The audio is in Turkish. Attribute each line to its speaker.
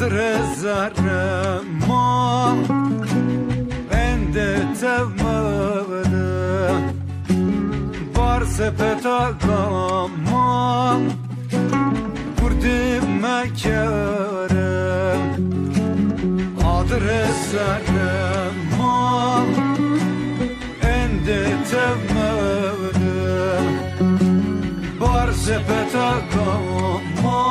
Speaker 1: adrezarıma Ben de tevmedim Var sepet agama Kurdim mekarım Adrezarıma Ben de tevmedim Var sepet agama